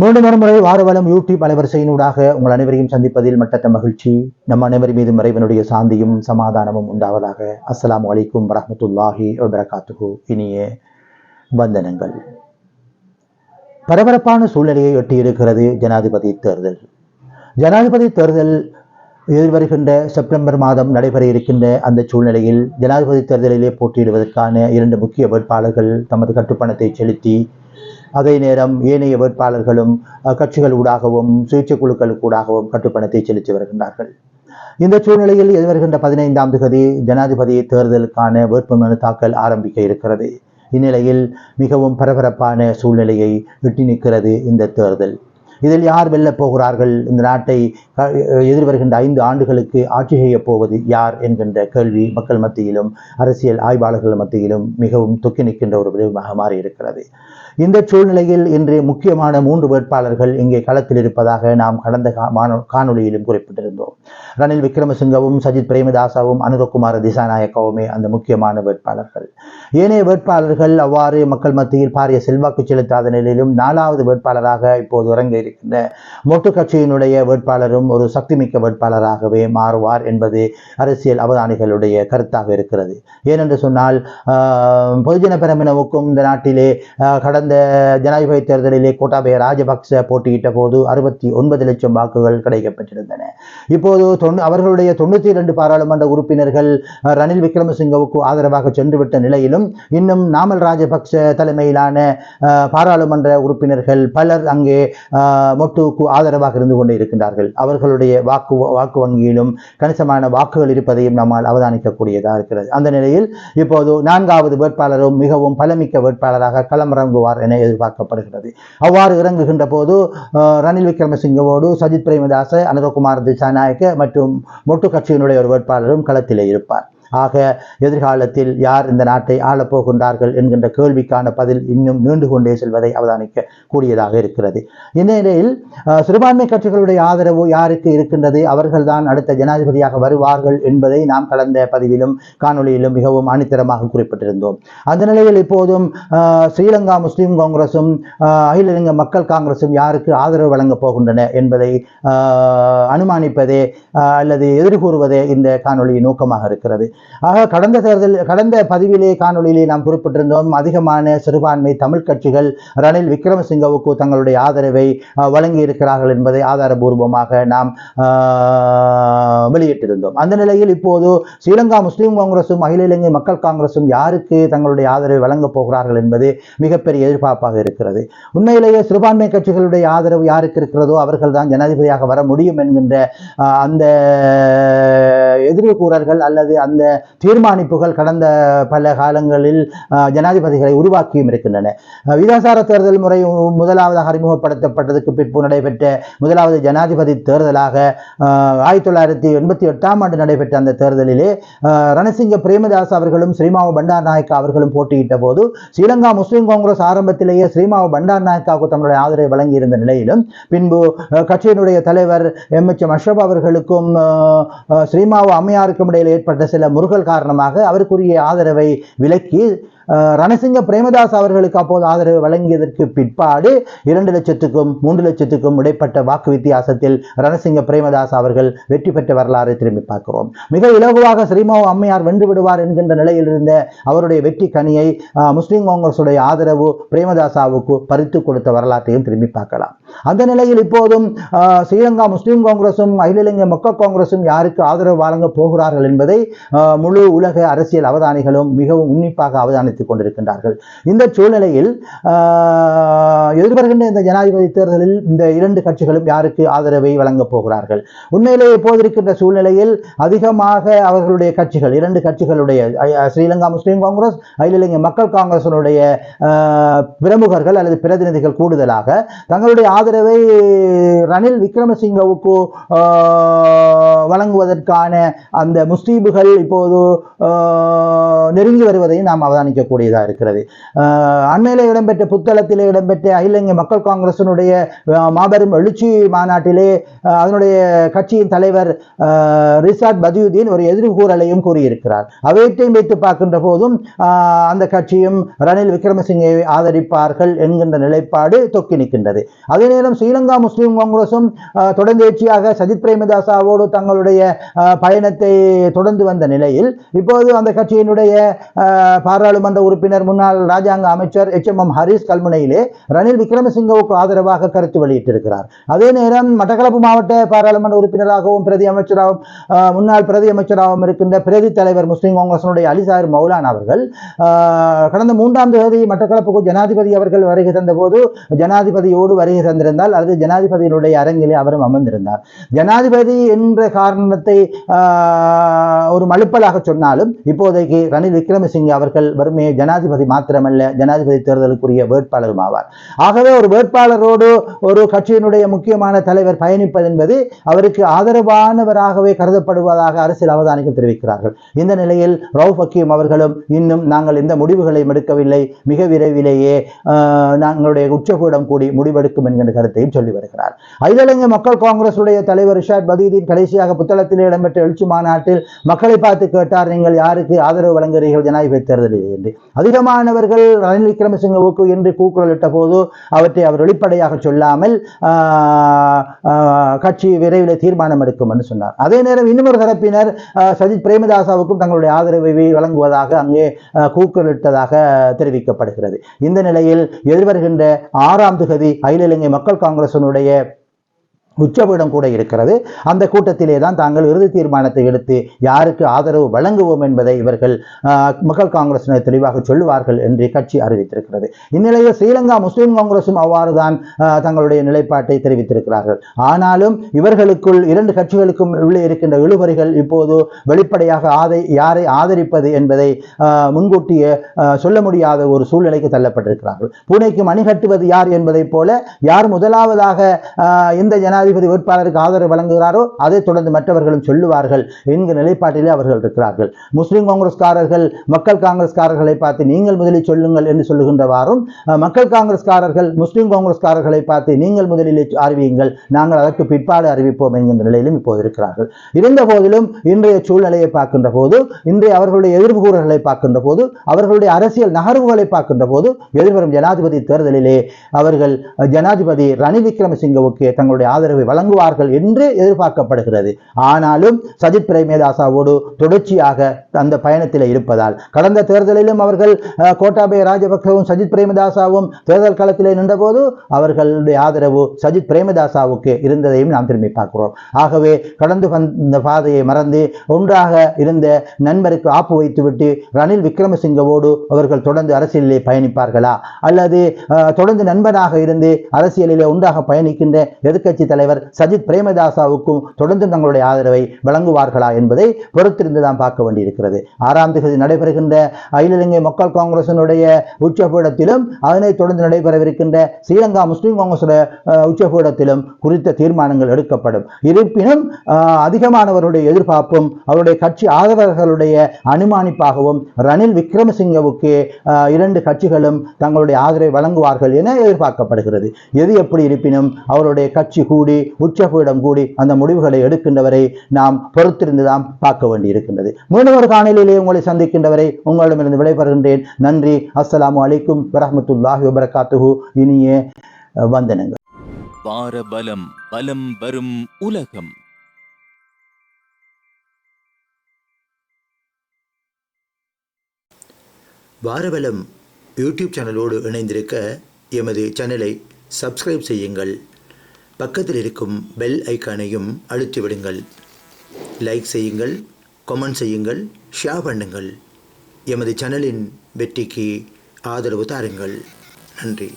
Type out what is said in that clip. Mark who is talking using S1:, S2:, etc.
S1: மீண்டும் ஒரு முறை வாரவலம் யூடியூப் அலைவரிசையினூடாக உங்கள் அனைவரையும் சந்திப்பதில் மட்டற்ற மகிழ்ச்சி நம் அனைவர் மீது மறைவனுடைய சாந்தியும் சமாதானமும் உண்டாவதாக அஸ்லாம் வலைக்கும் வரமத்துல்லாஹி வபரகாத்துகு இனிய வந்தனங்கள் பரபரப்பான சூழ்நிலையை எட்டியிருக்கிறது ஜனாதிபதி தேர்தல் ஜனாதிபதி தேர்தல் எதிர்வருகின்ற செப்டம்பர் மாதம் நடைபெற இருக்கின்ற அந்த சூழ்நிலையில் ஜனாதிபதி தேர்தலிலே போட்டியிடுவதற்கான இரண்டு முக்கிய வேட்பாளர்கள் தமது கட்டுப்பணத்தை செலுத்தி அதே நேரம் ஏனைய வேட்பாளர்களும் கட்சிகள் ஊடாகவும் சுயேட்சை குழுக்களுக்கூடாகவும் கட்டுப்பணத்தை செலுத்தி வருகின்றார்கள் இந்த சூழ்நிலையில் எதிர்வருகின்ற பதினைந்தாம் தேதி ஜனாதிபதி தேர்தலுக்கான வேட்புமனு தாக்கல் ஆரம்பிக்க இருக்கிறது இந்நிலையில் மிகவும் பரபரப்பான சூழ்நிலையை எட்டி நிற்கிறது இந்த தேர்தல் இதில் யார் வெல்லப் போகிறார்கள் இந்த நாட்டை எதிர்வருகின்ற ஐந்து ஆண்டுகளுக்கு ஆட்சி செய்யப் போவது யார் என்கின்ற கேள்வி மக்கள் மத்தியிலும் அரசியல் ஆய்வாளர்கள் மத்தியிலும் மிகவும் தொக்கி நிற்கின்ற ஒரு விளைவாக மாறியிருக்கிறது இந்த சூழ்நிலையில் இன்று முக்கியமான மூன்று வேட்பாளர்கள் இங்கே களத்தில் இருப்பதாக நாம் கடந்த காணொலியிலும் குறிப்பிட்டிருந்தோம் ரணில் விக்ரமசிங்கவும் சஜித் பிரேமதாசாவும் அனுரகுமார திசாநாயக்காவுமே அந்த முக்கியமான வேட்பாளர்கள் ஏனைய வேட்பாளர்கள் அவ்வாறு மக்கள் மத்தியில் பாரிய செல்வாக்கு செலுத்தாத நிலையிலும் நாலாவது வேட்பாளராக இப்போது இறங்க இருக்கின்ற மொட்டு கட்சியினுடைய வேட்பாளரும் ஒரு சக்திமிக்க வேட்பாளராகவே மாறுவார் என்பது அரசியல் அவதானிகளுடைய கருத்தாக இருக்கிறது ஏனென்று சொன்னால் பொதுஜன பெரமினவுக்கும் இந்த நாட்டிலே கடந்த கடந்த ஜனாதிபதி தேர்தலிலே கோட்டாபய ராஜபக்ச போட்டியிட்ட போது அறுபத்தி ஒன்பது லட்சம் வாக்குகள் கிடைக்கப்பட்டிருந்தன இப்போது தொன் அவர்களுடைய தொண்ணூத்தி இரண்டு பாராளுமன்ற உறுப்பினர்கள் ரணில் விக்ரமசிங்கவுக்கு ஆதரவாக சென்றுவிட்ட நிலையிலும் இன்னும் நாமல் ராஜபக்ச தலைமையிலான பாராளுமன்ற உறுப்பினர்கள் பலர் அங்கே மொட்டுவுக்கு ஆதரவாக இருந்து கொண்டு இருக்கின்றார்கள் அவர்களுடைய வாக்கு வாக்கு வங்கியிலும் கணிசமான வாக்குகள் இருப்பதையும் நம்மால் அவதானிக்கக்கூடியதாக இருக்கிறது அந்த நிலையில் இப்போது நான்காவது வேட்பாளரும் மிகவும் பலமிக்க வேட்பாளராக களமிறங்குவார் இறங்குவார் என எதிர்பார்க்கப்படுகிறது அவ்வாறு இறங்குகின்ற போது ரணில் விக்ரமசிங்கவோடு சஜித் பிரேமதாச அனுரகுமார் திசாநாயக்க மற்றும் மொட்டு கட்சியினுடைய ஒரு வேட்பாளரும் களத்திலே இருப்பார் ஆக எதிர்காலத்தில் யார் இந்த நாட்டை ஆளப்போகின்றார்கள் என்கின்ற கேள்விக்கான பதில் இன்னும் நீண்டு கொண்டே செல்வதை அவதானிக்க கூடியதாக இருக்கிறது இந்நிலையில் சிறுபான்மை கட்சிகளுடைய ஆதரவு யாருக்கு இருக்கின்றது அவர்கள்தான் அடுத்த ஜனாதிபதியாக வருவார்கள் என்பதை நாம் கடந்த பதிவிலும் காணொலியிலும் மிகவும் அணித்தரமாக குறிப்பிட்டிருந்தோம் அந்த நிலையில் இப்போதும் ஸ்ரீலங்கா முஸ்லீம் காங்கிரசும் அகில இலங்கை மக்கள் காங்கிரசும் யாருக்கு ஆதரவு வழங்கப் போகின்றன என்பதை அனுமானிப்பதே அல்லது எதிர்கூறுவதே இந்த காணொலியின் நோக்கமாக இருக்கிறது ஆக கடந்த தேர்தல் கடந்த பதிவிலே காணொலியிலே நாம் குறிப்பிட்டிருந்தோம் அதிகமான சிறுபான்மை தமிழ் கட்சிகள் ரணில் விக்ரமசிங்கவுக்கு தங்களுடைய ஆதரவை வழங்கியிருக்கிறார்கள் என்பதை ஆதாரபூர்வமாக நாம் வெளியிட்டிருந்தோம் அந்த நிலையில் இப்போது ஸ்ரீலங்கா முஸ்லீம் காங்கிரசும் அகில இலங்கை மக்கள் காங்கிரசும் யாருக்கு தங்களுடைய ஆதரவை வழங்கப் போகிறார்கள் என்பது மிகப்பெரிய எதிர்பார்ப்பாக இருக்கிறது உண்மையிலேயே சிறுபான்மை கட்சிகளுடைய ஆதரவு யாருக்கு இருக்கிறதோ அவர்கள் தான் ஜனாதிபதியாக வர முடியும் என்கின்ற அந்த எதிரி கூறல்கள் அல்லது அந்த தீர்மானிப்புகள் கடந்த பல காலங்களில் ஜனாதிபதிகளை உருவாக்கியும் இருக்கின்றன விதாசார தேர்தல் முறை முதலாவதாக அறிமுகப்படுத்தப்பட்டதுக்கு பின்பு நடைபெற்ற முதலாவது ஜனாதிபதி தேர்தலாக ஆயிரத்தி தொள்ளாயிரத்தி எண்பத்தி எட்டாம் ஆண்டு நடைபெற்ற அந்த தேர்தலிலே ரணசிங்க பிரேமதாஸ் அவர்களும் ஸ்ரீமாவு பண்டார் நாயக்கா அவர்களும் போட்டியிட்ட போது ஸ்ரீலங்கா முஸ்லீம் காங்கிரஸ் ஆரம்பத்திலேயே ஸ்ரீமாவு பண்டார் நாயக்காவுக்கு தங்களுடைய ஆதரவை வழங்கியிருந்த நிலையிலும் பின்பு கட்சியினுடைய தலைவர் எம் எச் அஷ்ரப் அவர்களுக்கும் ஸ்ரீமாவு அம்மையாருக்கும் இடையில் ஏற்பட்ட சில முருகல் காரணமாக அவருக்குரிய ஆதரவை விலக்கி ரணசிங்க பிரேமதாஸ் அவர்களுக்கு அப்போது ஆதரவு வழங்கியதற்கு பிற்பாடு இரண்டு லட்சத்துக்கும் மூன்று லட்சத்துக்கும் இடைப்பட்ட வாக்கு வித்தியாசத்தில் ரணசிங்க பிரேமதாஸ் அவர்கள் வெற்றி பெற்ற வரலாறு திரும்பி பார்க்கிறோம் மிக இலகுவாக ஸ்ரீமாவ அம்மையார் வென்று விடுவார் என்கின்ற நிலையில் இருந்த அவருடைய வெற்றி கனியை முஸ்லீம் காங்கிரசுடைய ஆதரவு பிரேமதாசாவுக்கு பறித்து கொடுத்த வரலாற்றையும் திரும்பி பார்க்கலாம் அந்த நிலையில் இப்போதும் ஸ்ரீலங்கா முஸ்லீம் காங்கிரசும் அகில இலங்கை மக்கள் காங்கிரசும் யாருக்கு ஆதரவு வழங்க போகிறார்கள் என்பதை முழு உலக அரசியல் அவதானிகளும் மிகவும் உன்னிப்பாக அவதானித்து முன்னெடுத்துக் கொண்டிருக்கின்றார்கள் இந்த சூழ்நிலையில் எதிர்வருகின்ற இந்த ஜனாதிபதி தேர்தலில் இந்த இரண்டு கட்சிகளும் யாருக்கு ஆதரவை வழங்கப் போகிறார்கள் உண்மையிலே இப்போது இருக்கின்ற சூழ்நிலையில் அதிகமாக அவர்களுடைய கட்சிகள் இரண்டு கட்சிகளுடைய ஸ்ரீலங்கா முஸ்லீம் காங்கிரஸ் அகில இலங்கை மக்கள் காங்கிரசனுடைய பிரமுகர்கள் அல்லது பிரதிநிதிகள் கூடுதலாக தங்களுடைய ஆதரவை ரணில் விக்ரமசிங்கவுக்கு வழங்குவதற்கான அந்த முஸ்லீபுகள் இப்போது நெருங்கி வருவதையும் நாம் அவதானிக்கக்கூடியதாக இருக்கிறது அண்மையில் இடம்பெற்ற புத்தளத்தில் இடம்பெற்ற அகில மக்கள் காங்கிரசினுடைய மாபெரும் எழுச்சி மாநாட்டிலே அதனுடைய கட்சியின் தலைவர் ரிசாட் பதியுதீன் ஒரு எதிர்கூறலையும் கூறியிருக்கிறார் அவையத்தையும் வைத்து பார்க்கின்ற போதும் அந்த கட்சியும் ரணில் விக்ரமசிங்கை ஆதரிப்பார்கள் என்கின்ற நிலைப்பாடு தொக்கி நிற்கின்றது அதே நேரம் ஸ்ரீலங்கா முஸ்லீம் காங்கிரசும் தொடர்ந்து சஜித் பிரேமதாசாவோடு தங்கள் அவருடைய பயணத்தை தொடர்ந்து வந்த நிலையில் இப்போது அந்த கட்சியினுடைய பாராளுமன்ற உறுப்பினர் முன்னாள் ராஜாங்க அமைச்சர் எச் எம் எம் ஹரீஸ் கல்முனையிலே ரணில் விக்ரமசிங்கவுக்கு ஆதரவாக கருத்து வெளியிட்டிருக்கிறார் அதே நேரம் மட்டக்களப்பு மாவட்ட பாராளுமன்ற உறுப்பினராகவும் பிரதி அமைச்சராகவும் முன்னாள் பிரதி அமைச்சராகவும் இருக்கின்ற பிரதி தலைவர் முஸ்லீம் காங்கிரசனுடைய அலிசார் மௌலான் அவர்கள் கடந்த மூன்றாம் தேதி மட்டக்களப்புக்கு ஜனாதிபதி அவர்கள் வருகை தந்தபோது ஜனாதிபதியோடு வருகை தந்திருந்தால் அல்லது ஜனாதிபதியினுடைய அரங்கிலே அவரும் அமர்ந்திருந்தார் ஜனாதிபதி என்ற காரணத்தை ஒரு மழுப்பலாக சொன்னாலும் இப்போதைக்கு ரணில் விக்ரமசிங்கே அவர்கள் வறுமையை ஜனாதிபதி மாத்திரமல்ல ஜனாதிபதி தேர்தலுக்குரிய வேட்பாளரும் ஆவார் ஆகவே ஒரு வேட்பாளரோடு ஒரு கட்சியினுடைய முக்கியமான தலைவர் பயணிப்பது என்பது அவருக்கு ஆதரவானவராகவே கருதப்படுவதாக அரசியல் அவதானிகள் தெரிவிக்கிறார்கள் இந்த நிலையில் ரவுஃப் ஹக்கீம் அவர்களும் இன்னும் நாங்கள் இந்த முடிவுகளை எடுக்கவில்லை மிக விரைவிலேயே நாங்களுடைய உச்சகூடம் கூடி முடிவெடுக்கும் என்கிற கருத்தையும் சொல்லி வருகிறார் ஐதலங்கை மக்கள் காங்கிரசுடைய தலைவர் ரிஷாத் பதீதின் கடைசியாக புத்தளத்தில் இடம்பெற்ற எழுச்சி மாநாட்டில் மக்களை பார்த்து கேட்டார் நீங்கள் யாருக்கு ஆதரவு வழங்குகிறீர்கள் ஜனாதிபதி தேர்தலில் என்று அதிகமானவர்கள் ரணில் ஊக்கு என்று கூக்குரலிட்ட போது அவற்றை அவர் வெளிப்படையாக சொல்லாமல் கட்சி விரைவில் தீர்மானம் எடுக்கும் என்று சொன்னார் அதே நேரம் இன்னொரு தரப்பினர் சஜித் பிரேமதாசாவுக்கும் தங்களுடைய ஆதரவை வழங்குவதாக அங்கே கூக்குரலிட்டதாக தெரிவிக்கப்படுகிறது இந்த நிலையில் எதிர்வருகின்ற ஆறாம் தொகுதி அகில இலங்கை மக்கள் காங்கிரசனுடைய உச்சபீடம் கூட இருக்கிறது அந்த கூட்டத்திலே தான் தாங்கள் இறுதி தீர்மானத்தை எடுத்து யாருக்கு ஆதரவு வழங்குவோம் என்பதை இவர்கள் மக்கள் காங்கிரசினர் தெளிவாக சொல்லுவார்கள் என்று கட்சி அறிவித்திருக்கிறது இந்நிலையில் ஸ்ரீலங்கா முஸ்லீம் காங்கிரசும் அவ்வாறு தான் தங்களுடைய நிலைப்பாட்டை தெரிவித்திருக்கிறார்கள் ஆனாலும் இவர்களுக்குள் இரண்டு கட்சிகளுக்கும் உள்ளே இருக்கின்ற இழுபறிகள் இப்போது வெளிப்படையாக ஆதை யாரை ஆதரிப்பது என்பதை முன்கூட்டியே சொல்ல முடியாத ஒரு சூழ்நிலைக்கு தள்ளப்பட்டிருக்கிறார்கள் பூனைக்கு மணி கட்டுவது யார் என்பதைப் போல யார் முதலாவதாக இந்த ஜனாதிபதி ஜனாதிபதி வேட்பாளருக்கு ஆதரவு வழங்குகிறாரோ அதை தொடர்ந்து மற்றவர்களும் சொல்லுவார்கள் என்கிற நிலைப்பாட்டிலே அவர்கள் இருக்கிறார்கள் முஸ்லிம் காங்கிரஸ்காரர்கள் மக்கள் காங்கிரஸ்காரர்களை பார்த்து நீங்கள் முதலில் சொல்லுங்கள் என்று சொல்லுகின்றவாறும் மக்கள் காங்கிரஸ்காரர்கள் முஸ்லிம் காங்கிரஸ்காரர்களை பார்த்து நீங்கள் முதலில் அறிவியுங்கள் நாங்கள் அதற்கு பிற்பாடு அறிவிப்போம் என்கின்ற நிலையிலும் இப்போது இருக்கிறார்கள் இருந்த போதிலும் இன்றைய சூழ்நிலையை பார்க்கின்ற போது இன்றைய அவர்களுடைய எதிர்ப்பு கூறுகளை பார்க்கின்ற போது அவர்களுடைய அரசியல் நகர்வுகளை பார்க்கின்ற போது எதிர்வரும் ஜனாதிபதி தேர்தலிலே அவர்கள் ஜனாதிபதி ரணில் விக்ரமசிங்கவுக்கு தங்களுடைய ஆதரவு ஆதரவை வழங்குவார்கள் என்று எதிர்பார்க்கப்படுகிறது ஆனாலும் சஜித் பிரேமதாசாவோடு தொடர்ச்சியாக அந்த பயணத்தில் இருப்பதால் கடந்த தேர்தலிலும் அவர்கள் கோட்டாபய ராஜபக்சவும் சஜித் பிரேமதாசாவும் தேர்தல் களத்தில் நின்றபோது அவர்களுடைய ஆதரவு சஜித் பிரேமதாசாவுக்கு இருந்ததையும் நாம் திரும்பி பார்க்கிறோம் ஆகவே கடந்து வந்த பாதையை மறந்து ஒன்றாக இருந்த நண்பருக்கு ஆப்பு வைத்துவிட்டு ரணில் விக்ரமசிங்கவோடு அவர்கள் தொடர்ந்து அரசியலிலே பயணிப்பார்களா அல்லது தொடர்ந்து நண்பனாக இருந்து அரசியலிலே ஒன்றாக பயணிக்கின்ற எதிர்கட்சி தலைவர் தலைவர் சஜித் பிரேமதாசாவுக்கும் தொடர்ந்து தங்களுடைய ஆதரவை வழங்குவார்களா என்பதை பொறுத்திருந்து தான் பார்க்க வேண்டியிருக்கிறது ஆறாம் தேதி நடைபெறுகின்ற அகில இலங்கை மக்கள் காங்கிரசினுடைய உச்சபீடத்திலும் அதனை தொடர்ந்து நடைபெறவிருக்கின்ற ஸ்ரீலங்கா முஸ்லீம் காங்கிரஸ் உச்சபீடத்திலும் குறித்த தீர்மானங்கள் எடுக்கப்படும் இருப்பினும் அதிகமானவருடைய எதிர்பார்ப்பும் அவருடைய கட்சி ஆதரவர்களுடைய அனுமானிப்பாகவும் ரணில் விக்ரமசிங்கவுக்கு இரண்டு கட்சிகளும் தங்களுடைய ஆதரவை வழங்குவார்கள் என எதிர்பார்க்கப்படுகிறது எது எப்படி இருப்பினும் அவருடைய கட்சி கூடி கூடி கூடி அந்த முடிவுகளை எடுக்கின்றவரை நாம் பொறுத்திருந்துதான் பார்க்க வேண்டியிருக்கின்றது மீண்டும் ஒரு காணொலியிலே உங்களை சந்திக்கின்றவரை உங்களிடமிருந்து விடைபெறுகின்றேன் நன்றி அஸ்லாம் அலைக்கும் வரமத்துல்லாஹி வபரகாத்துஹு இனிய வந்தனங்கள் பாரபலம் பலம் வரும் உலகம் பக்கத்தில் இருக்கும் பெல் ஐக்கானையும் அழுத்தி விடுங்கள் லைக் செய்யுங்கள் கமெண்ட் செய்யுங்கள் ஷேர் பண்ணுங்கள் எமது சேனலின் வெற்றிக்கு ஆதரவு தாருங்கள் நன்றி